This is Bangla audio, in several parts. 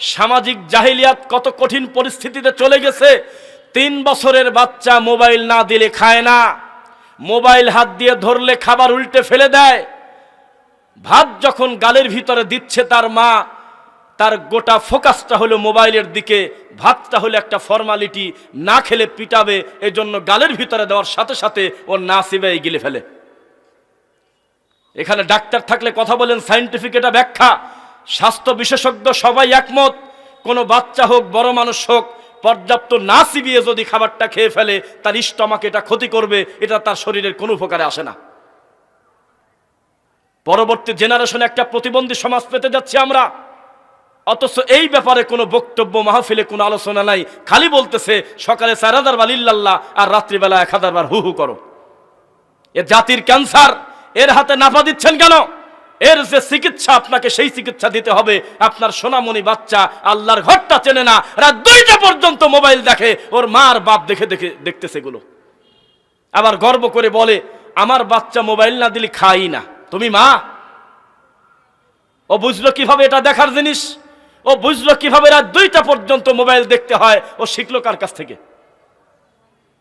সামাজিক জাহিলিয়াত কত কঠিন পরিস্থিতিতে চলে গেছে, তিন বছরের বাচ্চা মোবাইল না দিলে খায় না। মোবাইল হাত দিয়ে ধরলে খাবার উল্টে ফেলে দেয়। ভাত যখন গালের ভিতরে দিচ্ছে তার মা, তার গোটা ফোকাসটা হলো মোবাইলের দিকে, ভাতটা হলো একটা ফর্মালিটি, না খেলে পিটাবে, এজন্য গালের ভিতরে দেওয়ার সাথে সাথে ও না সিবাই গিলে ফেলে। এখানে ডাক্তার থাকলে কথা বলেন, সাইন্টিফিক এটা ব্যাখ্যা। স্বাস্থ্য বিশেষজ্ঞ সবাই একমত, কোনো বাচ্চা হোক, বড় মানুষ হোক, পর্যাপ্ত না চিবিয়ে যদি খাবারটা খেয়ে ফেলে, তার স্টমাক এটা ক্ষতি করবে, এটা তার শরীরের কোনো উপকারে আসে না। পরবর্তী জেনারেশনে একটা প্রতিবন্ধী সমাজ পেতে যাচ্ছি আমরা। অথচ এই ব্যাপারে কোনো বক্তব্য মাহফিলে কোনো আলোচনা নাই। খালি বলতেছে, সকালে চার হাজার বার ইল্লাল্লাহ আর রাত্রিবেলা এক হাজার বার হু হু করো। এ জাতির ক্যান্সার এর হাতে নাফা দিচ্ছেন কেন? এর যে চিকিৎসা আপনাকে সেই চিকিৎসা দিতে হবে। আপনার সোনামণি বাচ্চা আল্লাহর ঘরটা চেনে না। রাত দুইটা পর্যন্ত মোবাইল দেখে, ওর মার বাপ দেখে দেখে দেখতেছে এগুলো। আবার গর্ব করে বলে, আমার বাচ্চা মোবাইল না দিলে খাই না। তুমি মা? ও বুঝলো কীভাবে এটা দেখার জিনিস? ও বুঝলো কীভাবে রাত দুইটা পর্যন্ত মোবাইল দেখতে হয়? ও শিখলো কার কাছ থেকে?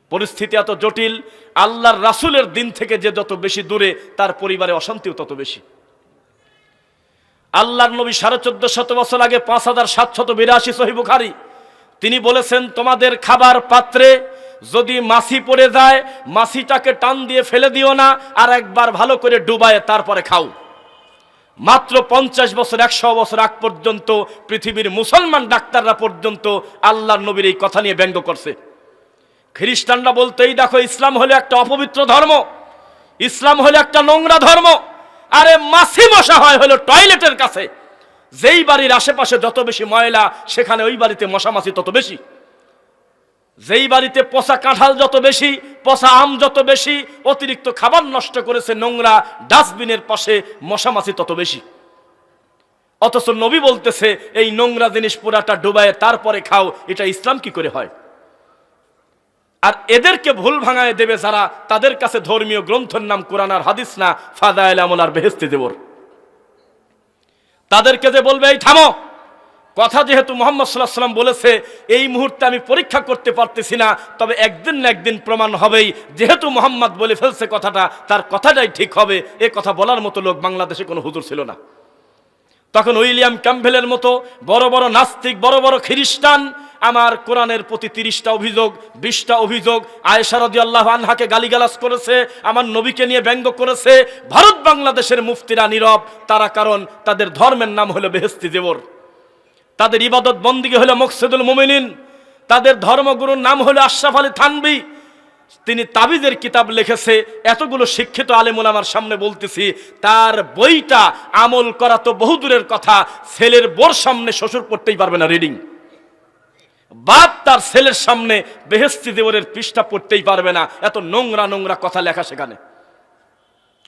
পরিস্থিতি এত জটিল। আল্লাহর রাসুলের দিন থেকে যে যত বেশি দূরে, তার পরিবারে অশান্তিও তত বেশি। আল্লাহর নবী সাড়ে চোদ্দ শত বছর আগে পাঁচ হাজার সাতশত বিরাশি সহিবুখারি তিনি বলেছেন, তোমাদের খাবার পাত্রে যদি মাছি পড়ে যায়, মাছিটাকে টান দিয়ে ফেলে দিও না আর একবার ভালো করে ডুবায় তারপরে খাও। মাত্র পঞ্চাশ বছর, একশো বছর আগ পর্যন্ত পৃথিবীর মুসলমান ডাক্তাররা পর্যন্ত আল্লাহর নবীর এই কথা নিয়ে ব্যঙ্গ করছে। খ্রিস্টানরা বলতেই দেখো, ইসলাম হলো একটা অপবিত্র ধর্ম। ইসলাম হলো একটা নোংরা ধর্ম। আরে মাছি মশা হয় হলো টয়লেটের কাছে। যেই বাড়ির আশেপাশে যত বেশি ময়লা, সেখানে ওই বাড়িতে মশা মাছি তত বেশি। যেই বাড়িতে পচা কাঁঠাল যত বেশি, পচা আম যত বেশি, অতিরিক্ত খাবার নষ্ট করেছে নোংরা ডাস্টবিনের পাশে মশা মাছি তত বেশি। অথচ নবী বলতেছে, এই নোংরা জিনিস পুরাটা ডুবায় তারপরে খাও, এটা ইসলাম কি করে হয়? আর এদেরকে ভুল ভাঙায় দেবে যারা তাদের কাছে ধর্মীয় গ্রন্থের নাম কোরআন আর হাদিস না, ফাদাইল আমল আর বেহেস্তি দেবর। তাদেরকে যে বলবে, এই থামো! কথা যেহেতু মোহাম্মদ সাল্লাহ সাল্লাম বলেছে, এই মুহূর্তে আমি পরীক্ষা করতে পারতেছি না, তবে একদিন না একদিন প্রমাণ হবেই। যেহেতু মোহাম্মদ বলে ফেলছে কথাটা, তার কথাটাই ঠিক হবে। এ কথা বলার মতো লোক বাংলাদেশে কোনো হুজুর ছিল না। তখন উইলিয়াম ক্যাম্পেলের মতো বড় বড় নাস্তিক, বড় বড় খ্রিস্টান আমার কোরআনের প্রতি তিরিশটা অভিযোগ, বিশটা অভিযোগ আয়েশারদি আল্লাহ আনহাকে গালিগালাজ করেছে, আমার নবীকে নিয়ে ব্যঙ্গ করেছে। ভারত বাংলাদেশের মুফতিরা নীরব, তারা কারণ তাদের ধর্মের নাম হলো বেহেস্তি দেবর। তাদের ইবাদত বন্দিকে হলো মকসেদুল মুমিনিন। তাদের ধর্মগুরুর নাম হলো আশরাফ আলী থানবি। তিনি তাবিজের কিতাব লিখেছে, এতগুলো শিক্ষিত আলেমুল আমার সামনে বলতেছি, তার বইটা আমল করা তো বহুদূরের কথা, ছেলের বোর সামনে শ্বশুর পড়তেই পারবে না রিডিং বাপ তার ছেলের সামনে বেহেস্তি দেবরের পৃষ্ঠা পড়তেই পারবে না। এত নোংরা নোংরা কথা লেখা সেখানে।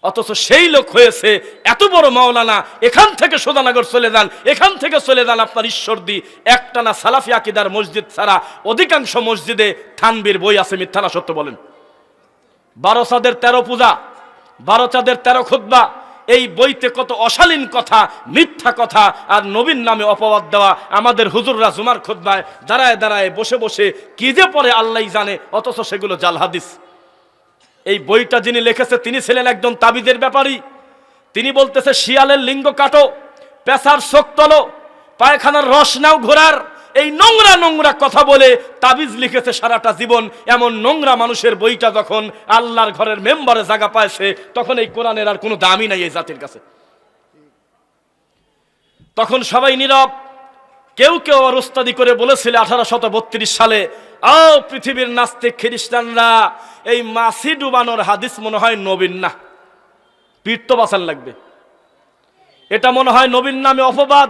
অথচ সেই লোক হয়েছে এত বড় মাওলানা, এখান থেকে সোদানগর চলে যান, এখান থেকে চলে যান আপনার ঈশ্বরদি। একটানা সালাফি আকিদার মসজিদ ছাড়া অধিকাংশ মসজিদে থানবির বই আছে মিথ্যা না সত্য বলেন। বারো চাঁদের তেরো পূজা, বারো চাঁদের তেরো খুদ্া এই বইতে কত অশালীন কথা, মিথ্যা কথা আর নবীন নামে অপবাদ দেওয়া আমাদের হুজুররা জুমার খুদ্ায় দাঁড়ায় দাঁড়ায় বসে বসে কি যে পরে আল্লাহ জানে, অথচ সেগুলো জাল হাদিস। এই বইটা যিনি লিখেছে, তিনি ছিলেন একজন তাবিদের ব্যাপারী। তিনি বলতেছে, শিয়ালের লিঙ্গ কাটো, পেশার শোক তলো, পায়খানার রস নাও ঘোরার এই নোংরা নোংরা কথা বলে তাবিজ লিখেছে সারাটা জীবন। এমন নোংরা মানুষের বইটা যখন আল্লাহর ঘরের মেম্বারে জায়গা পাইছে তখন এই কোরআনের আর কোনো দামই নাই এই জাতির কাছে। তখন সবাই নীরব। কেউ কেউ আবার উস্তাদি করে বলেছিল আঠারোশত বত্রিশ সালে ও পৃথিবীর নাস্তিক খ্রিস্টানরা, এই মাসি ডুবানোর হাদিস মনে হয় নবীন না। পিঠ তো লাগবে। এটা মনে হয় নবীন নামে অপবাদ।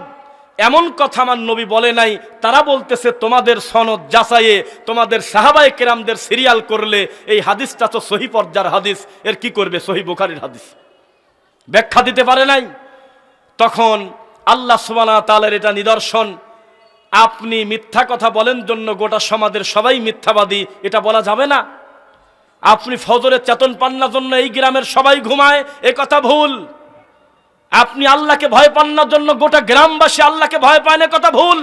এমন কথা আমার নবী বলে নাই, তারা বলতেছে, তোমাদের সনদ যাচাইয়ে তোমাদের সাহাবাই কেরামদের সিরিয়াল করলে এই হাদিসটা তো সহি পর্যার হাদিস, এর কি করবে? সহি বুখারির হাদিস। ব্যাখ্যা দিতে পারে নাই। তখন আল্লাহ সুবানা তালের এটা নিদর্শন। আপনি মিথ্যা কথা বলেন জন্য গোটা সমাজের সবাই মিথ্যাবাদী, এটা বলা যাবে না। আপনি ফজরের চেতন পান না জন্য এই গ্রামের সবাই ঘুমায়, এ কথা ভুল। আপনি আল্লাহকে ভয় পান না জন্য গোটা গ্রামবাসী আল্লাহকে ভয় পায় না কথা ভুল।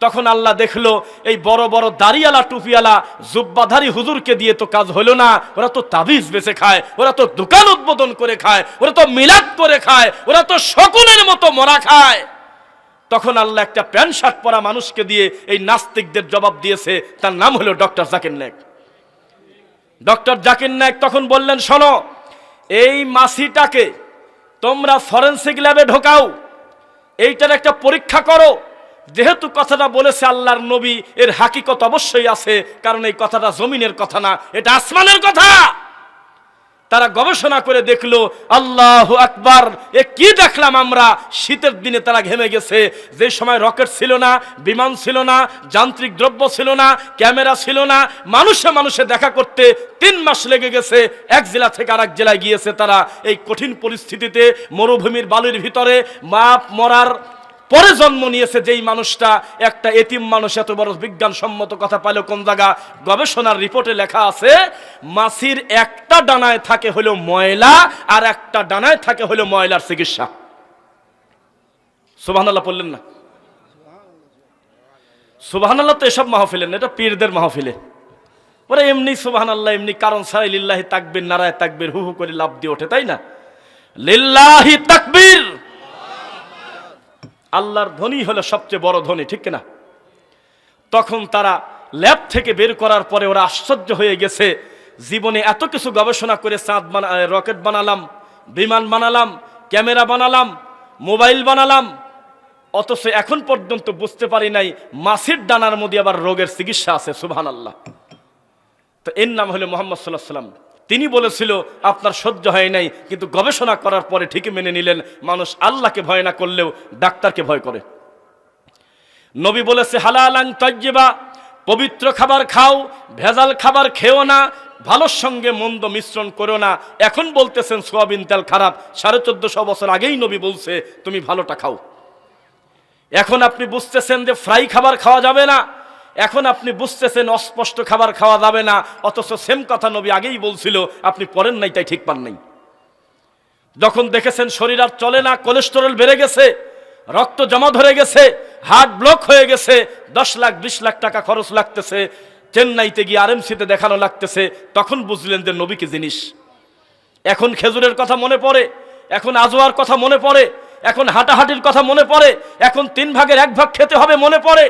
তখন আল্লাহ দেখল, এই বড় বড় দাড়িয়ালা, টুপিয়ালা, জুব্বাধারী হুজুরকে দিয়ে তো কাজ হলো না। ওরা তো তাবিজ বেচে খায়, ওরা তো দোকান উদ্বোধন করে খায়, ওরা তো মিলাদ করে খায়, ওরা তো শকুনের মতো মরা খায়। তখন আল্লাহ একটা প্যান্ট শার্ট পরা মানুষকে দিয়ে এই নাস্তিকদের জবাব দিয়েছে, তার নাম হলো ডক্টর জাকির নায়ক। ডক্টর জাকির নায়ক তখন বললেন, শোনো, এই মাসিটাকে তোমরা ফরেন্সিক ল্যাবে ঢোকাও। এইটার একটা পরীক্ষা করো। যেহেতু কথাটা বলেছে আল্লাহর নবী, এর হাকিকত অবশ্যই আছে, কারণ এই কথাটা জমিনের কথা না, এটা আসমানের কথা। তারা গবেষণা করে দেখল, আল্লাহ আকবার। এ কি দেখলাম আমরা? শীতের দিনে তারা ঘেমে গেছে। যে সময় রকেট ছিল না, বিমান ছিল না, যান্ত্রিক দ্রব্য ছিল না, ক্যামেরা ছিল না, মানুষে মানুষে দেখা করতে তিন মাস লেগে গেছে। এক জেলা থেকে আরেক জেলায় গিয়েছে তারা। এই কঠিন পরিস্থিতিতে মরুভূমির বালুর ভিতরে মাপ, মরার পরে জন্ম নিয়েছে যেই মানুষটা একটা এতিম মানুষ এত বড় বিজ্ঞানসম্মত কথা পাইল কোন জায়গা? গবেষণার রিপোর্টে লেখা আছে মাছির একটা ডানায় থাকে হলো ময়লা আর একটা ডানায় থাকে হলো ময়লার চিকিৎসা। সুবহানাল্লাহ বললেন না? সুবহানাল্লাহ তো এসব মাহফিলেন না, এটা পীরদের মাহফিলে। ওরা এমনি সুবহানাল্লাহ এমনি কারণ ছাড়াই লিল্লাহি তাকবীর নারায় তাকবীর হু হু করে লাভ দিয়ে ওঠে তাই না? লিল্লাহি তাকবীর! আল্লাহর ধনী হলো সবচেয়ে বড় ধনী, ঠিক না তখন তারা ল্যাব থেকে বের করার পরে ওরা আশ্চর্য হয়ে গেছে। জীবনে এত কিছু গবেষণা করে চাঁদ বানা রকেট বানালাম, বিমান বানালাম, ক্যামেরা বানালাম, মোবাইল বানালাম। অথচ এখন পর্যন্ত বুঝতে পারি নাই, মাসির ডানার মধ্যে আবার রোগের চিকিৎসা আছে সুবহান আল্লাহ তো এর নাম হলো মোহাম্মদ সাল্লাহ সাল্লাম তিনি বলেছিল, আপনার সহ্য হয় নাই, কিন্তু গবেষণা করার পরে ঠিকই মেনে নিলেন। মানুষ আল্লাহকে ভয় না করলেও ডাক্তারকে ভয় করে। নবী বলেছে হালালাং তজ্জিবা, পবিত্র খাবার খাও, ভেজাল খাবার খেও না, ভালোর সঙ্গে মন্দ মিশ্রণ করো না। এখন বলতেছেন, সোয়াবিন তেল খারাপ। সাড়ে চোদ্দশো বছর আগেই নবী বলছে, তুমি ভালোটা খাও। এখন আপনি বুঝতেছেন যে, ফ্রাই খাবার খাওয়া যাবে না। এখন আপনি বুঝতেছেন অস্পষ্ট খাবার খাওয়া যাবে না, অথচ সেম কথা নবী আগেই বলছিল, আপনি পড়েন নাই, তাই ঠিক পান নাই। যখন দেখেছেন শরীর আর চলে না, কোলেস্টেরল বেড়ে গেছে, রক্ত জমা ধরে গেছে, হার্ট ব্লক হয়ে গেছে, দশ লাখ, বিশ লাখ টাকা খরচ লাগতেছে, চেন্নাইতে গিয়ে আরএমসিতে দেখানো লাগতেছে, তখন বুঝলেন যে নবী কি জিনিস। এখন খেজুরের কথা মনে পড়ে, এখন আজোয়ার কথা মনে পড়ে, এখন হাঁটাহাঁটির কথা মনে পড়ে, এখন তিন ভাগের এক ভাগ খেতে হবে মনে পড়ে।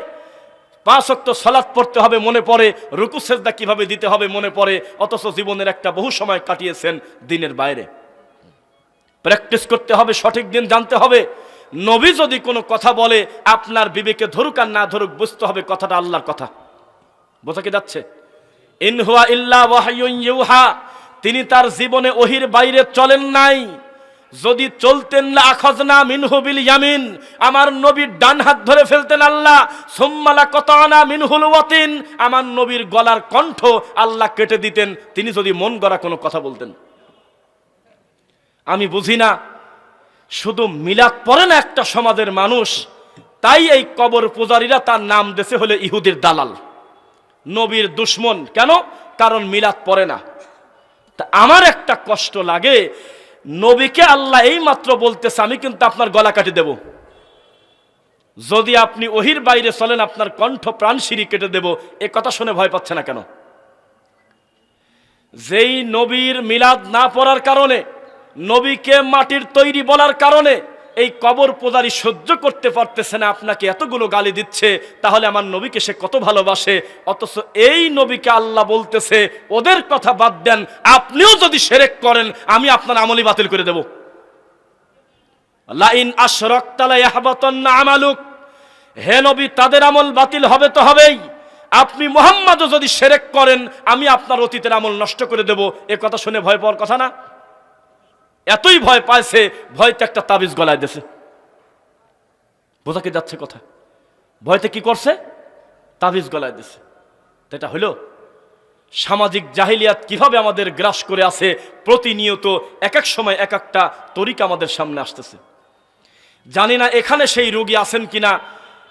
পাঁচ অক্ত সলাৎ পড়তে হবে, মনে পড়ে। রুকু সেজদা কীভাবে দিতে হবে, মনে পড়ে। অথচ জীবনের একটা বহু সময় কাটিয়েছেন দিনের বাইরে। প্র্যাকটিস করতে হবে, সঠিক দিন জানতে হবে। নবী যদি কোনো কথা বলে, আপনার বিবেকে ধরুক আর না ধরুক, বুঝতে হবে কথাটা আল্লাহর কথা। বোঝা কি যাচ্ছে? ইনহুয়া ইল্লা ওয়াহাইয়ুন ইউহা, তিনি তার জীবনে ওহির বাইরে চলেন নাই। যদি চলতেন না আখজনা মিনহু বিল ইয়ামিন, আমার নবীর ডান হাত ধরে ফেলতেন আল্লাহ সুম্মালা কতানা মিনহুল ওয়াতিন, আমার নবীর গলার কণ্ঠ আল্লাহ কেটে দিতেন, তিনি যদি মন গড়া কোনো কথা বলতেন। আমি বুঝি না, শুধু মিলাদ পড়ে না একটা সমাজের মানুষ, তাই এই কবর পূজারীরা তার নাম দেশে হলে ইহুদের দালাল। নবীর দুশ্মন, কেন? কারণ মিলাদ পড়ে না। তা আমার একটা কষ্ট লাগে নবীকে আল্লাহ এই মাত্র বলতেছে, আমি কিন্তু আপনার গলা কাটি দেব। যদি আপনি ওহির বাইরে চলেন, আপনার কণ্ঠ প্রাণ সিঁড়ি কেটে দেব। এ কথা শুনে ভয় পাচ্ছে না কেন? যেই নবীর মিলাদ না পড়ার কারণে, নবীকে মাটির তৈরি বলার কারণে এই কবর পূজারি সহ্য করতে পারতেছে না, আপনাকে এতগুলো গালি দিচ্ছে, তাহলে আমার নবীকে সে কত ভালোবাসে? অথচ এই নবীকে আল্লাহ বলতেছে, ওদের কথা বাদ দেন, আপনিও যদি সেরেক করেন, আমি আপনার আমলি বাতিল করে দেব। লাইন আমালুক। হে নবী, তাদের আমল বাতিল হবে তো হবেই। আপনি মোহাম্মদও যদি সেরেক করেন, আমি আপনার অতীতের আমল নষ্ট করে দেব। এ কথা শুনে ভয় পাওয়ার কথা না? এতই ভয় পাইছে, ভয়তে একটা তাবিজ গলায় দিয়েছে বোঝা কি যাচ্ছে কথা? ভয়তে কি করছে? তাবিজ গলায় দিয়েছে এটা হইল সামাজিক জাহিলিয়াত কীভাবে আমাদের গ্রাস করে আছে, প্রতিনিয়ত এক এক সময় এক একটা তরিকা আমাদের সামনে আসতেছে। জানি না এখানে সেই রোগী আছেন কিনা,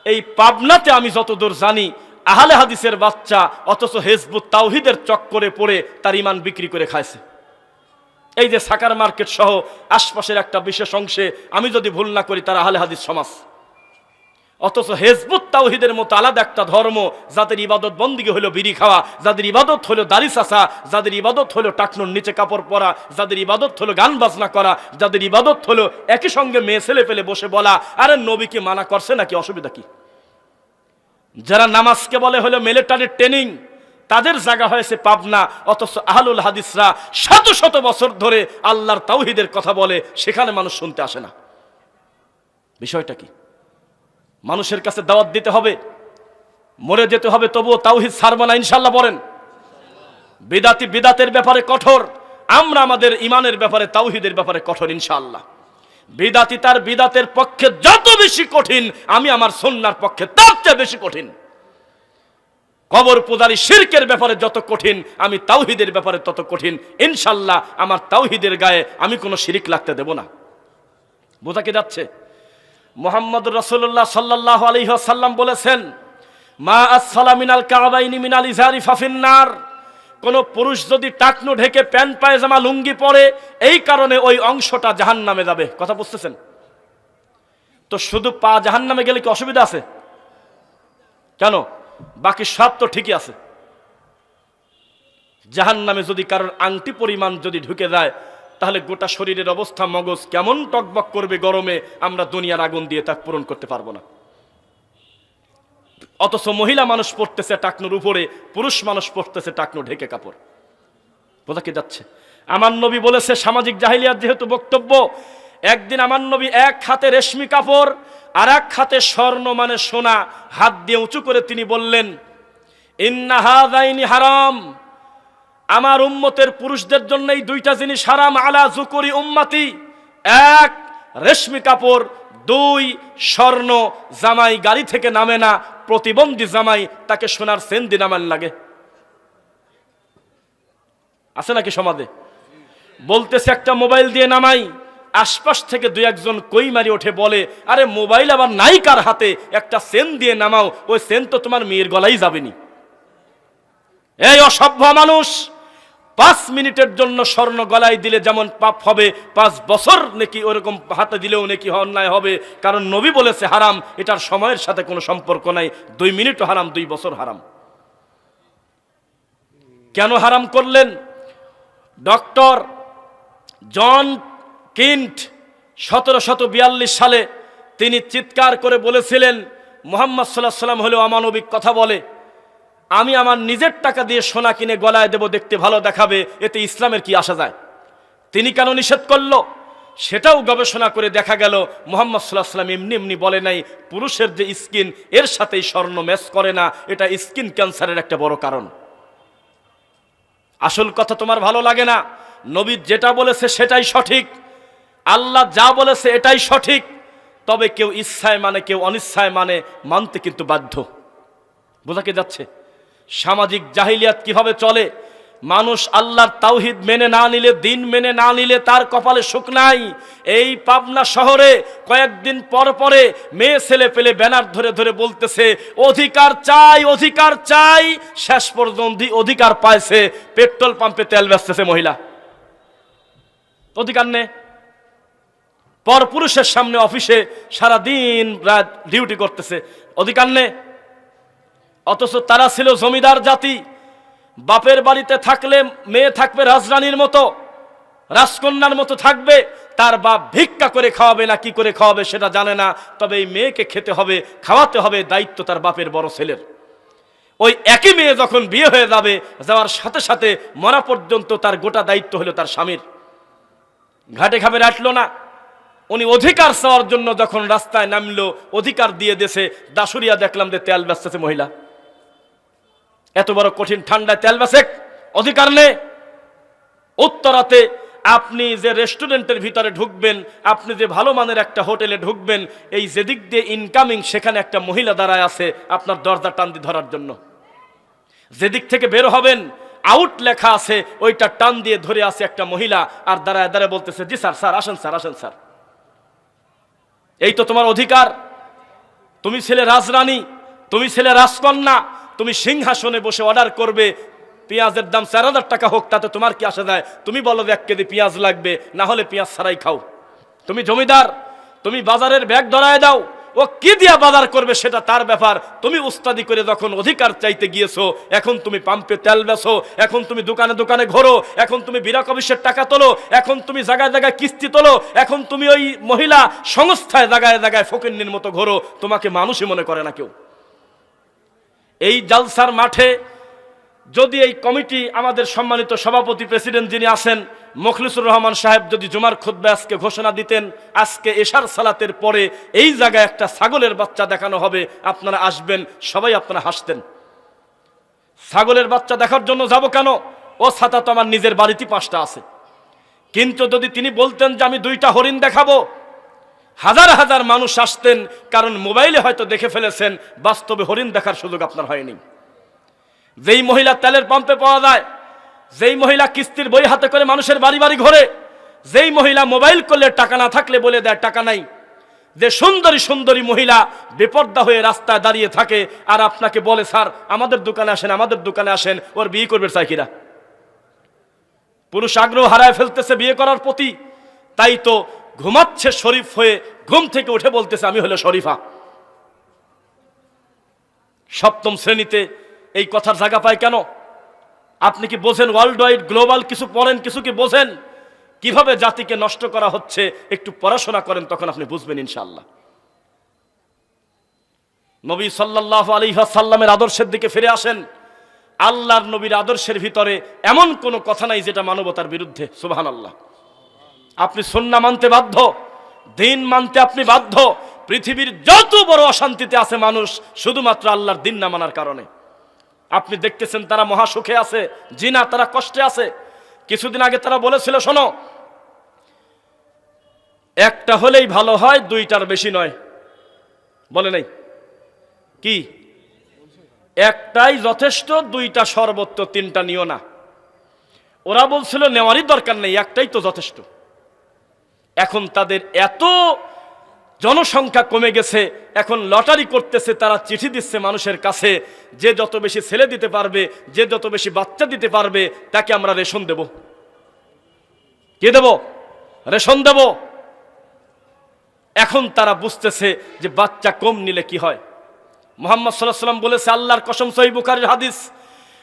এই পাবনাতে আমি যতদূর জানি, আহলে হাদিসের বাচ্চা অথচ হেজবুত তাওহিদের চক্করে পড়ে তার ইমান বিক্রি করে খাইছে। এই যে সাকার মার্কেট সহ আশপাশের একটা বিশেষ অংশে আমি যদি ভুল না করি, তারা আহলে হাদিস সমাজ। অথচ হেজবুত তাওহিদের মতো আলাদা একটা ধর্ম, যাদের ইবাদত বন্দিকে হলো বিড়ি খাওয়া, যাদের ইবাদত হলো দাড়ি চাষা যাদের ইবাদত হলো টাকনুর নিচে কাপড় পরা, যাদের ইবাদত হলো গান বাজনা করা, যাদের ইবাদত হলো একই সঙ্গে মেয়ে ছেলে ফেলে বসে বলা, আরে নবীকে মানা করছে নাকি? অসুবিধা কি? যারা নামাজকে বলে হলো মিলিটারি ট্রেনিং তাদের জায়গা হয়েছে পাবনা, অথচ আহলুল হাদিসরা শত শত বছর ধরে আল্লাহর তাওহিদের কথা বলে, সেখানে মানুষ শুনতে আসে না। বিষয়টা কি? মানুষের কাছে দাওয়াত দিতে হবে, মরে যেতে হবে, তবুও তাওহিদ সারবা না ইনশাল্লাহ বলেন। বিদাতি বিদাতের ব্যাপারে কঠোর, আমরা আমাদের ইমানের ব্যাপারে, তাওহিদের ব্যাপারে কঠোর ইনশাল্লাহ বিদাতি তার বিদাতের পক্ষে যত বেশি কঠিন, আমি আমার সন্ন্যার পক্ষে তার চেয়ে বেশি কঠিন। কবর পূজারী শিরকের ব্যাপারে যত কঠিন, আমি তাওহিদের ব্যাপারে তত কঠিন। ইনশাল্লাহ আমার তাওহিদের গায়ে আমি কোনো শিরিক লাগতে দেব না। বোঝা কি যাচ্ছে? মোহাম্মদ রসুল্লাহ সাল্লাহ আলহিহাসাল্লাম বলেছেন, মা আসসালা মিনাল কাবাইনি মিনাল ইজারি ফাফিন্নার কোন পুরুষ যদি টাকনু ঢেকে প্যান্ট, পায়জামা, লুঙ্গি পরে, এই কারণে ওই অংশটা জাহান নামে যাবে। কথা বুঝতেছেন? তো শুধু পা জাহান নামে গেলে কি অসুবিধা আছে? কেন? বাকি সব তো ঠিকই আছে। জাহান নামে যদি কারোর আংটি পরিমাণ যদি ঢুকে যায়, তাহলে গোটা শরীরের অবস্থা মগজ কেমন টকবক করবে গরমে, আমরা দুনিয়ার আগুন দিয়ে তা পূরণ করতে পারব না। অথচ মহিলা মানুষ পড়তেছে টাকনুর উপরে, পুরুষ মানুষ পড়তেছে টাকনু ঢেকে কাপড়। বোঝা কি যাচ্ছে? আমার নবী বলেছে, সামাজিক জাহিলিয়ার যেহেতু বক্তব্য, একদিন আমার নবী এক হাতে রেশমি কাপড় আর এক স্বর্ণ মানে সোনা। হাত দিয়ে উঁচু করে তিনি বললেন, ইন্না হাদাইনি হারাম। আমার উম্মতের পুরুষদের জন্য এই দুইটা জিনিস হারাম। আলা জুকুরি উম্মাতি। এক, রেশমি কাপড়। দুই, স্বর্ণ। জামাই গাড়ি থেকে নামে না। প্রতিবন্ধী জামাই তাকে সোনার সেন্দি নামান লাগে। আছে নাকি সমাজে? বলতেছে, একটা মোবাইল দিয়ে নামাই। আশপাশ থেকে দুই একজন কই মারি ওঠে বলে, আরে মোবাইল আবার নাই কার হাতে? একটা সেন দিয়ে নামাও, ওই সেন তো তোমার মেয়ের গলাই যাবেনি এই অসভ্য মানুষ, পাঁচ মিনিটের জন্য স্বর্ণ গলায় দিলে যেমন পাপ হবে, পাঁচ বছর নাকি ওরকম হাতে দিলেও নাকি অন্যায় হবে, কারণ নবী বলেছে হারাম, এটার সময়ের সাথে কোনো সম্পর্ক নাই, দুই মিনিটও হারাম, দুই বছর হারাম। কেন হারাম করলেন? ডক্টর জন কিন্ট সতেরো শত বিয়াল্লিশ সালে তিনি চিৎকার করে বলেছিলেন, মোহাম্মদ সাল্লাহ সাল্লাম হলেও অমানবিক কথা বলে। আমি আমার নিজের টাকা দিয়ে সোনা কিনে গলায় দেব, দেখতে ভালো দেখাবে, এতে ইসলামের কি আসা যায়? তিনি কেন নিষেধ করল? সেটাও গবেষণা করে দেখা গেল, মোহাম্মদ সাল্লাহ সাল্লাম এমনি এমনি বলে নাই, পুরুষের যে স্কিন, এর সাথেই স্বর্ণ ম্যাচ করে না, এটা স্কিন ক্যান্সারের একটা বড় কারণ। আসল কথা তোমার ভালো লাগে না? নবী যেটা বলেছে সেটাই সঠিক। আল্লাহ যা বলেছে এটাই সঠিক। তবে কেউ ইচ্ছায় মানে কেউ অনিচ্ছায় মানে মানতে কিন্তু বাধ্য। বোঝাকে যাচ্ছে? সামাজিক জাহিলিয়াত কীভাবে চলে? মানুষ আল্লাহর তাওহিদ মেনে না নিলে, দিন মেনে না নিলে তার কপালে সুখ নাই। এই পাবনা শহরে কয়েকদিন পর পরে মেয়ে ছেলে পেলে ব্যানার ধরে ধরে বলতেছে, অধিকার চাই অধিকার চাই। শেষ পর্যন্ত অধিকার পাইছে, পেট্রোল পাম্পে তেল বেচতেছে মহিলা। অধিকার নে। পর পুরুষের সামনে অফিসে সারা দিন রাত ডিউটি করতেছে। অধিকার নে অথচ তারা ছিল জমিদার জাতি। বাপের বাড়িতে থাকলে মেয়ে থাকবে রাজরানীর মতো, রাজকন্যার মতো থাকবে। তার বাপ ভিক্ষা করে খাওয়াবে না, কি করে খাওয়াবে সেটা জানে না। তবে এই মেয়েকে খেতে হবে, খাওয়াতে হবে দায়িত্ব তার বাপের বড় ছেলের। ওই একই মেয়ে যখন বিয়ে হয়ে যাবে, যাওয়ার সাথে সাথে মরা পর্যন্ত তার গোটা দায়িত্ব হলো তার স্বামীর। ঘাটে খাবে রাখল না। উনি অধিকার চাওয়ার জন্য যখন রাস্তায় নামলো, অধিকার দিয়ে দেশে দাসুরিয়া দেখলাম যে তেল বেচতেছে মহিলা। এত বড় কঠিন ঠান্ডায় তেল বেচে অধিকার নেই। উত্তরাতে আপনি যে রেস্টুরেন্টের ভিতরে ঢুকবেন, আপনি যে ভালো মানের একটা হোটেলে ঢুকবেন, এই যেদিক দিয়ে ইনকামিং সেখানে একটা মহিলা দাঁড়ায় আছে আপনার দরজা টান দিয়ে ধরার জন্য। যেদিক থেকে বের হবেন আউট লেখা আছে, ওইটা টান দিয়ে ধরে আছে একটা মহিলা, আর দাঁড়ায় দাঁড়ায় বলতেছে, জি স্যার স্যার, আসেন স্যার আসেন স্যার। এই তো তোমার অধিকার। তুমি ছেলে রাজরানী, তুমি ছেলে রাজকন্যা, তুমি সিংহাসনে বসে অর্ডার করবে, পেঁয়াজের দাম চার হাজার টাকা হোক, তাতে তোমার কি আসা যায়? তুমি বলো এক কেজি পেঁয়াজ লাগবে, না হলে পেঁয়াজ ছাড়াই খাও। তুমি জমিদার, তুমি বাজারের ব্যাগ ধরায় দাও ও কি দিয়া বাজার করবে সেটা তার ব্যাপার। তুমি উস্তাদি করে যখন অধিকার চাইতে গিয়েছো, এখন তুমি পাম্পে তেল বেছো, এখন তুমি দোকানে দোকানে ঘোরো, এখন তুমি বিরাক অফিসের টাকা তোলো, এখন তুমি জায়গায় জায়গায় কিস্তি তোলো, এখন তুমি ওই মহিলা সংস্থায় জায়গায় জায়গায় ফকিন্নির মতো ঘোরো, তোমাকে মানুষই মনে করে না কেউ। এই জালসার মাঠে যদি এই কমিটি আমাদের সম্মানিত সভাপতি প্রেসিডেন্ট যিনি আছেন, মখলিসুর রহমান সাহেব যদি জুমার খুদ্া আজকে ঘোষণা দিতেন, আজকে এশার সালাতের পরে এই জায়গায় একটা ছাগলের বাচ্চা দেখানো হবে, আপনারা আসবেন, সবাই আপনারা হাসতেন। ছাগলের বাচ্চা দেখার জন্য যাব কেন? ও ছাতা তো আমার নিজের বাড়িতে পাঁচটা আছে। কিন্তু যদি তিনি বলতেন যে আমি দুইটা হরিণ দেখাবো, হাজার হাজার মানুষ আসতেন, কারণ মোবাইলে হয়তো দেখে ফেলেছেন, বাস্তবে হরিণ দেখার সুযোগ আপনার হয়নি। যেই মহিলা তেলের পাম্পে পাওয়া যায়, যেই মহিলা কিস্তির বই হাতে করে মানুষের বাড়ি বাড়ি ঘোরে, যেই মহিলা মোবাইল করলে টাকা না থাকলে বলে দেয় টাকা নাই। যে সুন্দরী সুন্দরী মহিলা বেপর্দা হয়ে রাস্তায় দাঁড়িয়ে থাকে, আর আপনাকে বলে, স্যার, আমাদের দোকানে আসেন, আমাদের দোকানে আসেন, ওর বিয়ে করবে সাইকিরা। পুরুষ আগ্রহ হারায় ফেলতেছে বিয়ে করার প্রতি। তাই তো ঘুমাচ্ছে শরীফ হয়ে ঘুম থেকে উঠে বলতেছে, আমি হলো শরীফা। সপ্তম শ্রেণীতে এই কথার জায়গা পায় কেন? আপনি কি বোঝেন ওয়ার্ল্ড ওয়াইড গ্লোবাল কিছু পড়েন, কিছু কি বোঝেন? কীভাবে জাতিকে নষ্ট করা হচ্ছে? একটু পড়াশোনা করেন, তখন আপনি বুঝবেন ইনশাল্লাহ নবী সাল্লাহ আলী সাল্লামের আদর্শের দিকে ফিরে আসেন। আল্লাহর নবীর আদর্শের ভিতরে এমন কোনো কথা নাই যেটা মানবতার বিরুদ্ধে সুবাহান আল্লাহ আপনি সন্না মানতে বাধ্য, দিন মানতে আপনি বাধ্য, পৃথিবীর যত বড় অশান্তিতে আছে মানুষ, শুধুমাত্র আল্লাহর দিন না মানার কারণে। আপনি দেখতেছেন তারা মহা সুখে আছে জি না তারা কষ্টে আছে। কিছুদিন আগে তারা বলেছিল, শোনো, একটা হলেই ভালো হয়, দুইটার বেশি নয়। বলে নাই। কি? একটাই যথেষ্ট, দুইটা সর্বত্র তিনটা নিও না। ওরা বলছিল, নেওয়ারই দরকার নেই, একটাই তো যথেষ্ট। এখন তাদের এত জনসংখ্যা কমে গেছে, এখন লটারি করতেছে, তারা চিঠি দিচ্ছে মানুষের কাছে, যে যত বেশি ছেলে দিতে পারবে, যে যত বেশি বাচ্চা দিতে পারবে, তাকে আমরা রেশন দেব। কে দেব? রেশন দেব? এখন তারা বুঝতেছে যে বাচ্চা কম নিলে কি হয়। মোহাম্মদ সাল্লাহ সাল্লাম বলেছে, আল্লাহর কসম সহি হাদিস,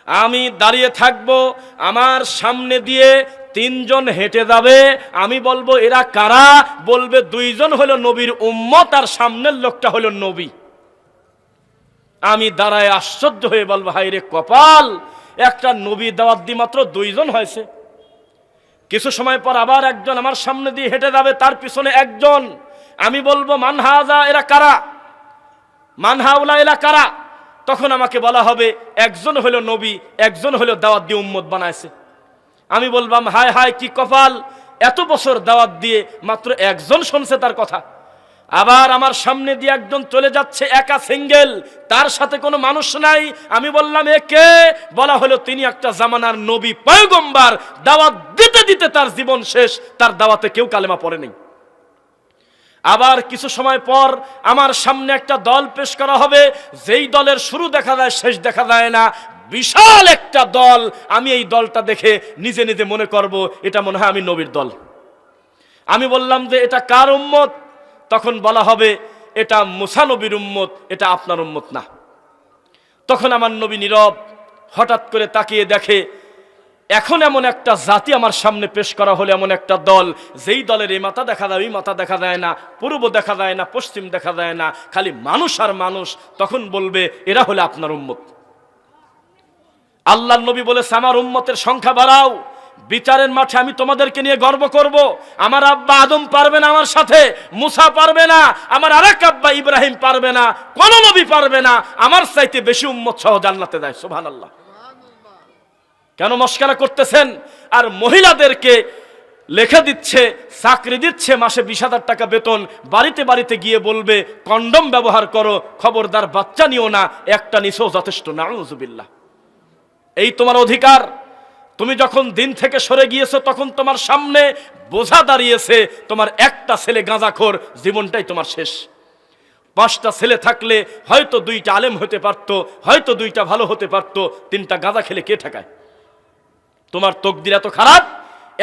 আমি দাঁড়িয়ে থাকব আমার সামনে দিয়ে তিনজন হেঁটে যাবে। আমি বলব, এরা কারা? বলবে, দুইজন হলো নবীর উম্মত আর সামনের লোকটা হলো নবী। আমি দাঁড়ায় আশ্চর্য হয়ে বলব হাই রে কপাল! একটা নবী দাওয়াত দি মাত্র দুইজন হয়েছে। কিছু সময় পর আবার একজন আমার সামনে দিয়ে হেঁটে যাবে, তার পিছনে একজন। আমি বলব, মানহাজা, এরা কারা? মানহাউলা, এরা কারা? তখন আমাকে বলা হবে, একজন হলো নবী, একজন হলো দাওয়াত দিয়ে উম্মত বানাইছে। আমি বলবাম হায় হায়, কি কপাল। এত বছর দাওয়াত দিয়ে মাত্র একজন শুনছে তার কথা। আবার আমার সামনে দিয়ে একজন চলে যাচ্ছে একা সিঙ্গেল, তার সাথে কোনো মানুষ নাই। আমি বললাম, এ কে? বলা হলো, তিনি একটা জামানার নবী পয়গম্বার। দাওয়াত দিতে দিতে তার জীবন শেষ, তার দাওয়াতে কেউ কালেমা পড়ে নেই। আবার কিছু সময় পর আমার সামনে একটা দল পেশ করা হবে। যেই দলের শুরু দেখা যায়, শেষ দেখা যায় না। বিশাল একটা দল আমি এই দলটা দেখে নিজে নিজে মনে করব, এটা মনে হয় আমি নবীর দল। আমি বললাম যে, এটা কার উম্মত? তখন বলা হবে, এটা মুসা নবীর উম্মত, এটা আপনার উম্মত না। তখন আমার নবী নীরব, হঠাৎ করে তাকিয়ে দেখে, এখন এমন একটা জাতি আমার সামনে পেশ করা হলো, এমন একটা দল। যেই দলের এই মাথা দেখা যায়, ওই মাথা দেখা যায় না। পূর্ব দেখা যায় না, পশ্চিম দেখা যায় না। খালি মানুষ আর মানুষ। তখন বলবে, এরা হলে আপনার উম্মত। আল্লাহ নবী বলেছে আমার উম্মতের সংখ্যা বাড়াও। বিচারের মাঠে আমি তোমাদেরকে নিয়ে গর্ব করব। আমার আব্বা আদম পারবে না আমার সাথে, মুসা পারবে না, আমার আরেক আব্বা ইব্রাহিম পারবে না, কোন নবী পারবে না। আমার চাইতে বেশি উম্মত সহ জান্নাতে দেয় সুবহান আল্লাহ কেন মস্কারা করতেছেন? আর মহিলাদেরকে লেখা দিচ্ছে, চাকরি দিচ্ছে, মাসে বিশ হাজার টাকা বেতন। বাড়িতে বাড়িতে গিয়ে বলবে, কন্ডম ব্যবহার করো, খবরদার বাচ্চা নিও না, একটা নিশো যথেষ্ট না এই তোমার অধিকার। তুমি যখন দিন থেকে সরে গিয়েছো, তখন তোমার সামনে বোঝা দাঁড়িয়েছে, তোমার একটা ছেলে গাঁজাখোর, জীবনটাই তোমার শেষ। পাঁচটা ছেলে থাকলে হয়তো দুইটা আলেম হতে পারতো, হয়তো দুইটা ভালো হতে পারতো, তিনটা গাঁজা খেলে কে ঠেকায়? তোমার তকদির এত খারাপ,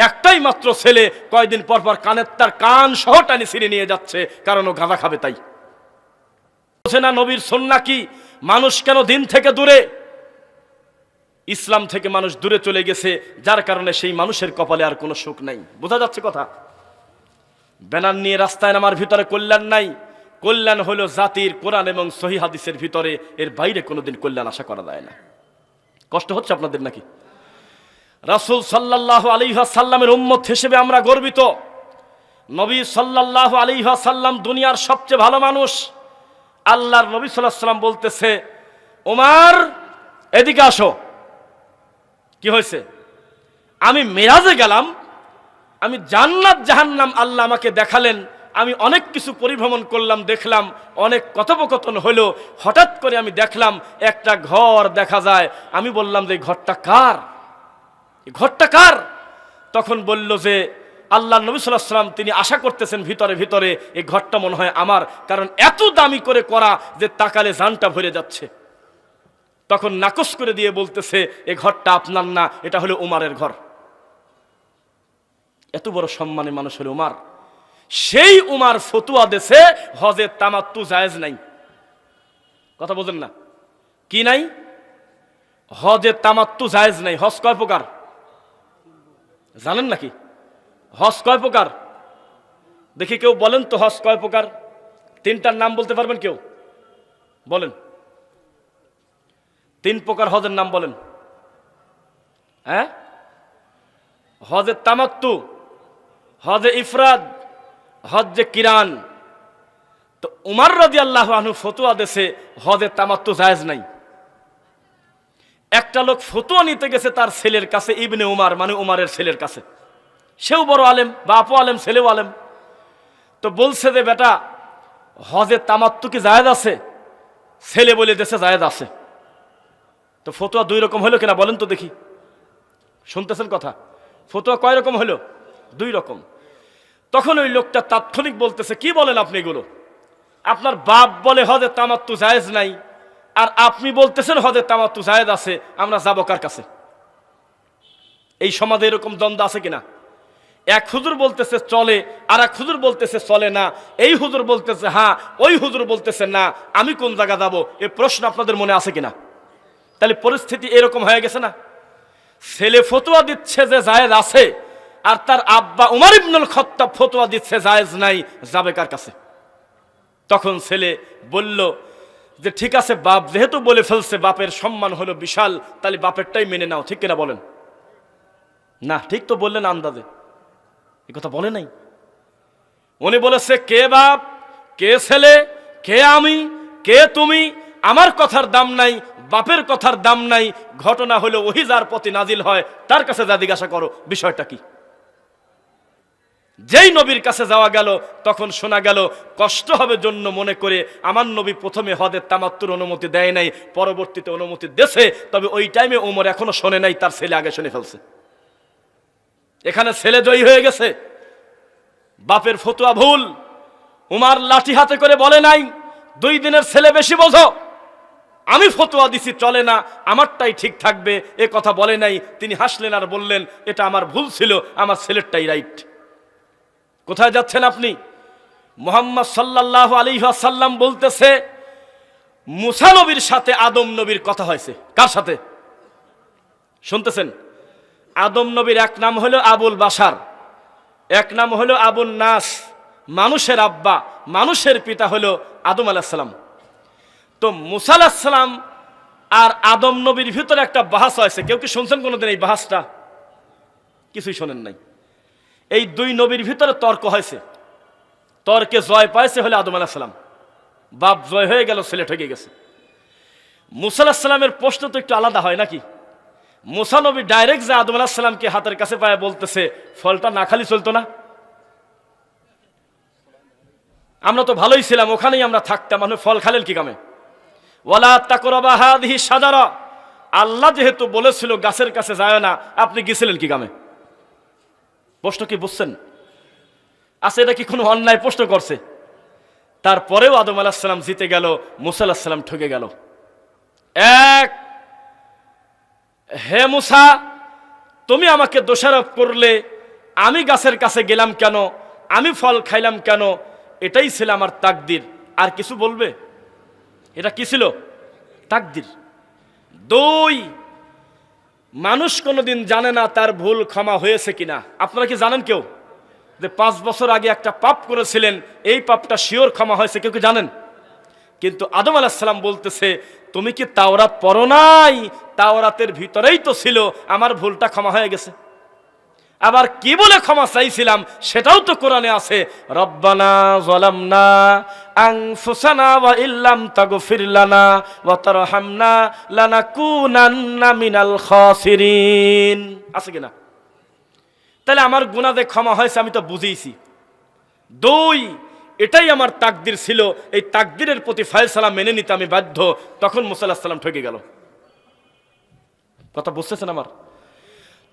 একটাই মাত্র ছেলে কয়দিন পর পর কানের তার কান সহ টানি ছিঁড়ে নিয়ে যাচ্ছে, কারণ ও গাঁজা খাবে তাই। বোঝে না, নবীর সন্না কি? মানুষ কেন দিন থেকে দূরে? ইসলাম থেকে মানুষ দূরে চলে গেছে, যার কারণে সেই মানুষের কপালে আর কোনো সুখ নাই। বোঝা যাচ্ছে কথা? ব্যানার নিয়ে রাস্তায় নামার ভিতরে কল্যাণ নাই। কল্যাণ হলো জাতির কোরআন এবং সহি হাদিসের ভিতরে, এর বাইরে কোনোদিন কল্যাণ আশা করা যায় না। কষ্ট হচ্ছে আপনাদের নাকি? রাসূল সাল্লাল্লাহু আলাইহি সাল্লামের উম্মত হিসেবে আমরা গর্বিত। নবী সাল্লাল্লাহু আলাইহি সাল্লাম দুনিয়ার সবচেয়ে ভালো মানুষ। আল্লাহর নবী আলাইহি সাল্লাম বলতেছে, ওমার, এদিকে আসো। কি হয়েছে? আমি মেরাজে গেলাম, আমি জান্নাত জাহান্নাম আল্লাহ আমাকে দেখালেন, আমি অনেক কিছু পরিভ্রমণ করলাম, দেখলাম, অনেক কথোপকথন হলো, হঠাৎ করে আমি দেখলাম একটা ঘর দেখা যায়। আমি বললাম যে ঘরটা কার? ঘরটা কার? তখন বলল যে, আল্লাহ নবী সাল্লাম তিনি আশা করতেছেন ভিতরে ভিতরে এই ঘরটা মনে হয় আমার, কারণ এত দামি করে করা যে তাকালে জানটা ভরে যাচ্ছে। তখন নাকচ করে দিয়ে বলতেছে, এ ঘরটা আপনার না, এটা হলো উমারের ঘর। এত বড় সম্মানে মানুষ হলো উমার। সেই উমার ফতুয়া দেশে হজে তামাত্তু জায়েজ নাই। কথা বোঝেন না? কি নাই? হজে তামাত্তু জায়েজ নাই। হজ কয় প্রকার? জানেন নাকি? হজ কয় প্রকার? দেখি কেউ বলেন তো হজ কয় প্রকার? তিনটার নাম বলতে পারবেন কেউ? বলেন। তিন প্রকার হজের নাম বলেন। হ্যাঁ? হজে তামাত্তু হজে ইফরাদ হজে কিরান। তো উমার রাজি আল্লাহ আনহু ফতুয়া দেশে হজে তামাত্তু জায়েজ নাই। একটা লোক ফতুয়া নিতে গেছে তার ছেলের কাছে, ইবনে উমার মানে উমারের ছেলের কাছে। সেও বড় আলেম, বাপও আলেম, ছেলেও আলেম। তো বলছে যে, বেটা, হজে তামাত্তু কি জায়েজ আছে? ছেলে বলে, দেশে জায়েজ আছে। তো ফতুয়া দুই রকম হলো কিনা বলেন তো দেখি। শুনতেছেন কথা? ফতুয়া কয় রকম হলো? দুই রকম। তখন ওই লোকটা তাৎক্ষণিক বলতেছে, কি বলেন আপনি এগুলো? আপনার বাপ বলে হদে তামাত্তু জায়েজ নাই, আর আপনি বলতেছেন হদে তামাত্তু জায়েজ আছে, আমরা যাব কার কাছে? এই সমাজে এরকম দ্বন্দ্ব আছে কিনা? এক হুজুর বলতেছে, চলে। আর এক হুজুর বলতেছে, চলে না। এই হুজুর বলতেছে হ্যাঁ। ওই হুজুর বলতেছে, না। আমি কোন জায়গা যাব? এই প্রশ্ন আপনাদের মনে আছে কিনা? তাহলে পরিস্থিতি এরকম হয়ে গেছে না? ছেলে ফতোয়া দিচ্ছে যে জায়েজ আছে, আর তার আব্বা উমার ইবনুল খত্তাব ফতুয়া দিচ্ছে জায়েজ নাই, যাবে কার কাছে? তখন ছেলে বলল যে, ঠিক আছে, বাপ যেহেতু বলে ফেলছে, বাপের সম্মান হলো বিশাল, তাহলে বাপেরটাই মেনে নাও, ঠিক কিনা বলেন? না, ঠিক তো বললেন আন্দাজে, এ কথা বলে নাই। উনি বলেছে, কে বাপ, কে ছেলে, কে আমি, কে তুমি? আমার কথার দাম নাই বাপের কথার দাম নাই, ঘটনা হলো ওহি যার প্রতি নাজিল হয়। তার কাছে যা জিজ্ঞাসা করো, বিষয়টা কি? যেই নবীর কাছে যাওয়া গেল, তখন শোনা গেল, কষ্ট হবে জন্য মনে করে আমার নবী প্রথমে হদের তামাত্তুর অনুমতি দেয় নাই, পরবর্তীতে অনুমতি দেছে, তবে ওই টাইমে ওমর এখনও শোনে নাই, তার ছেলে আগে শুনে ফেলছে। এখানে ছেলে জয়ী হয়ে গেছে। বাপের ফতুয়া ভুল। উমার লাঠি হাতে করে বলে নাই, দুই দিনের ছেলে বেশি বোঝো। আমি ফতোয়া দিছি, চলে না, আমারটাই ঠিক থাকবে, এ কথা বলে নাই, তিনি হাসলেন আর বললেন, এটা আমার ভুল ছিল, আমার ছেলেরটাই রাইট। কোথায় যাচ্ছেন আপনি? মোহাম্মদ সাল্লাহ আলী সাল্লাম বলতেছে, মুসা নবীর সাথে আদম নবীর কথা হয়েছে। কার সাথে? শুনতেছেন? আদম নবীর এক নাম হলো আবুল বাসার এক নাম হলো আবুল নাস, মানুষের আব্বা, মানুষের পিতা হলো আদম আলাহিসাল্লাম তো মুসা আলাহিসাল্লাম আর আদম নবীর ভিতরে একটা বাহাস হয়েছে কেউ কি শুনছেন কোনোদিন এই বাহাসটা? কিছুই শোনেন নাই। এই দুই নবীর ভিতরে তর্ক হয়েছে। তর্কে জয় পাইছে হলে আদম আলাহিসাল্লাম বাপ জয় হয়ে গেল, ছেলে ঠকে গেছে। মুসা আলাহিসাল্লামের প্রশ্ন তো একটু আলাদা হয় নাকি? মুসা নবী ডাইরেক্ট যে আদম আলাহিসাল্লামকে হাতের কাছে পায়ে বলতেছে, ফলটা না খালি চলতো না। আমরা তো ভালোই ছিলাম, ওখানেই আমরা থাকতাম মানে ফল খালেন কি কামে? ওয়ালা তাকরবা হাদিহি সাজারা। আল্লাহ যেহেতু বলেছিল গাছের কাছে যায় না, আপনি গেছিলেন কি কামে প্রশ্ন কি বুঝছেন? আচ্ছা এটা কি কোনো অন্যায় প্রশ্ন করছে? তারপরেও আদম আলাহিসাল্লাম জিতে গেল, মুসা আলাহিসাল্লাম ঠকে গেল। এক, হে মুসা, তুমি আমাকে দোষারোপ করলে, আমি গাছের কাছে গেলাম কেন? আমি ফল খাইলাম কেন? এটাই ছিল আমার তাকদির। আর কিছু বলবে? এটা কি ছিল? তাকদির। দুই। মানুষ কোনোদিন জানে না তার ভুল ক্ষমা হয়েছে কিনা। আপনারা কি জানেন কেউ? যে পাঁচ বছর আগে একটা পাপ করেছিলেন, এই পাপটা শিওর ক্ষমা হয়েছে, কেউ কি জানেন? কিন্তু আদম আলাহিসাল্লাম বলতেছে, তুমি কি তাওরাত পড়ো নাই? তাওরাতের ভিতরেই তো ছিল, আমার ভুলটা ক্ষমা হয়ে গেছে। আবার কি বলে ক্ষমা চাইছিলাম? সেটাও তো কোরআনে আছে। রব্বানা জলামনা আনফুসানা ওয়া ইল্লাম তাগফির লানা মিনাল আছে কিনা? তাহলে আমার গুনাহ ক্ষমা হয়েছে, আমি তো বুঝেইছি। দুই, এটাই আমার তাকদির ছিল। এই তাকদিরের প্রতি ফায়সালা মেনে নিতে আমি বাধ্য। তখন মুসাল্লাহ সাল্লাম ঠকে গেল। কথা বুঝতেছেন আমার?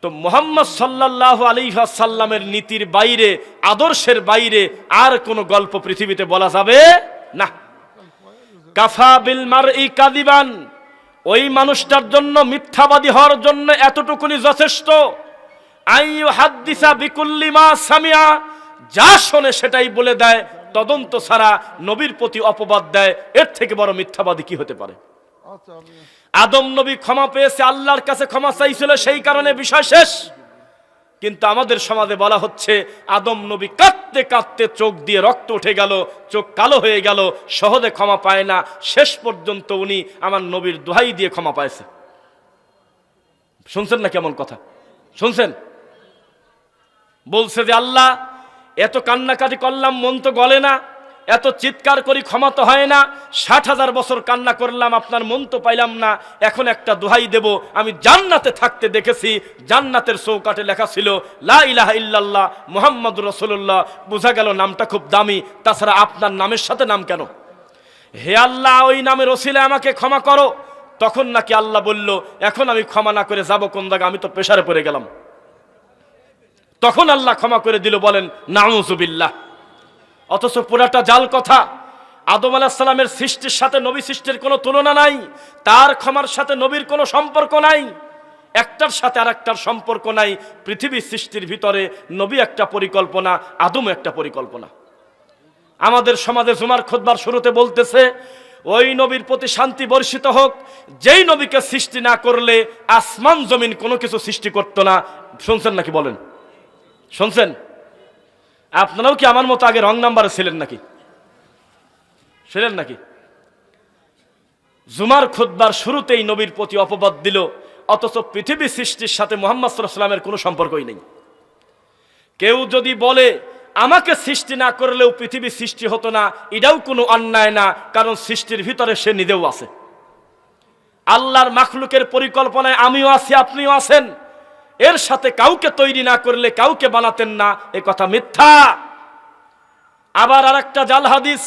তো মোহাম্মদ সাল্লাহ আলিহাসাল্লামের নীতির বাইরে, আদর্শের বাইরে আর কোনো গল্প পৃথিবীতে বলা যাবে না। কাফা বিল মার ই কাদিবান ওই মানুষটার জন্য মিথ্যাবাদী হওয়ার জন্য এতটুকুনি যথেষ্ট। আইয়ু হাদ্দিসা বিকুল্লি মা সামিয়া। যা শোনে সেটাই বলে দেয়, তদন্ত ছাড়া নবীর প্রতি অপবাদ দেয়, এর থেকে বড় মিথ্যাবাদী কি হতে পারে? আচ্ছা আদম নবী ক্ষমা পেয়েছে, আল্লাহর কাছে ক্ষমা চাইছিল, সেই কারণে বিষয় শেষ। কিন্তু আমাদের সমাজে বলা হচ্ছে, আদম নবী কাঁদতে কাঁদতে চোখ দিয়ে রক্ত উঠে গেল, চোখ কালো হয়ে গেল, সহজে ক্ষমা পায় না। শেষ পর্যন্ত উনি আমার নবীর দোহাই দিয়ে ক্ষমা পাইছে। শুনছেন না কেমন কথা? শুনছেন? বলছে যে, আল্লাহ, এত কান্নাকাটি করলাম, মন তো গলে না। এত চিৎকার করি ক্ষমা তো হয় না, ষাট হাজার বছর কান্না করলাম, আপনার মন তো পাইলাম না, এখন একটা দোহাই দেব, আমি জান্নাতে থাকতে দেখেছি, জান্নাতের চৌকাটে লেখা ছিল, লা ইলাহা ইল্লাল্লাহ মোহাম্মদ রসুল্লাহ বোঝা গেল নামটা খুব দামি, তাছাড়া আপনার নামের সাথে নাম কেন? হে আল্লাহ, ওই নামের ওসিলে আমাকে ক্ষমা করো। তখন নাকি আল্লাহ বলল, এখন আমি ক্ষমা না করে যাব, কোন জায়গা আমি তো প্রেশারে পড়ে গেলাম। তখন আল্লাহ ক্ষমা করে দিল, বলেন, নাউজুবিল্লাহ। অথচ পুরাটা জাল কথা। আদম আলাহিসাল্লামের সৃষ্টির সাথে নবী সৃষ্টির কোনো তুলনা নাই, তার ক্ষমার সাথে নবীর কোনো সম্পর্ক নাই। একটার সাথে আর একটার সম্পর্ক নাই, পৃথিবী সৃষ্টির ভিতরে নবী একটা পরিকল্পনা, আদম একটা পরিকল্পনা। আমাদের সমাজে জুমার খোদবার শুরুতে বলতেছে, ওই নবীর প্রতি শান্তি বর্ষিত হোক, যেই নবীকে সৃষ্টি না করলে আসমান জমিন কোনো কিছু সৃষ্টি করতো না। শুনছেন নাকি বলেন? শুনছেন? আপনারাও কি আমার মতো আগে রং নাম্বারে ছিলেন নাকি? ছিলেন নাকি? জুমার খুদ্বার শুরুতেই নবীর প্রতি অপবাদ দিল, অথচ পৃথিবী সৃষ্টির সাথে মোহাম্মদ সাল্লামের কোনো সম্পর্কই নেই। কেউ যদি বলে, আমাকে সৃষ্টি না করলেও পৃথিবী সৃষ্টি হতো না, এটাও কোনো অন্যায় না, কারণ সৃষ্টির ভিতরে সে নিজেও আছে। আল্লাহর মাখলুকের পরিকল্পনায় আমিও আছি, আপনিও আছেন। এর সাথে কাউকে তৈরি না করলে কাউকে বানাতেন না, এ কথা মিথ্যা। আবার আর একটা জাল হাদিস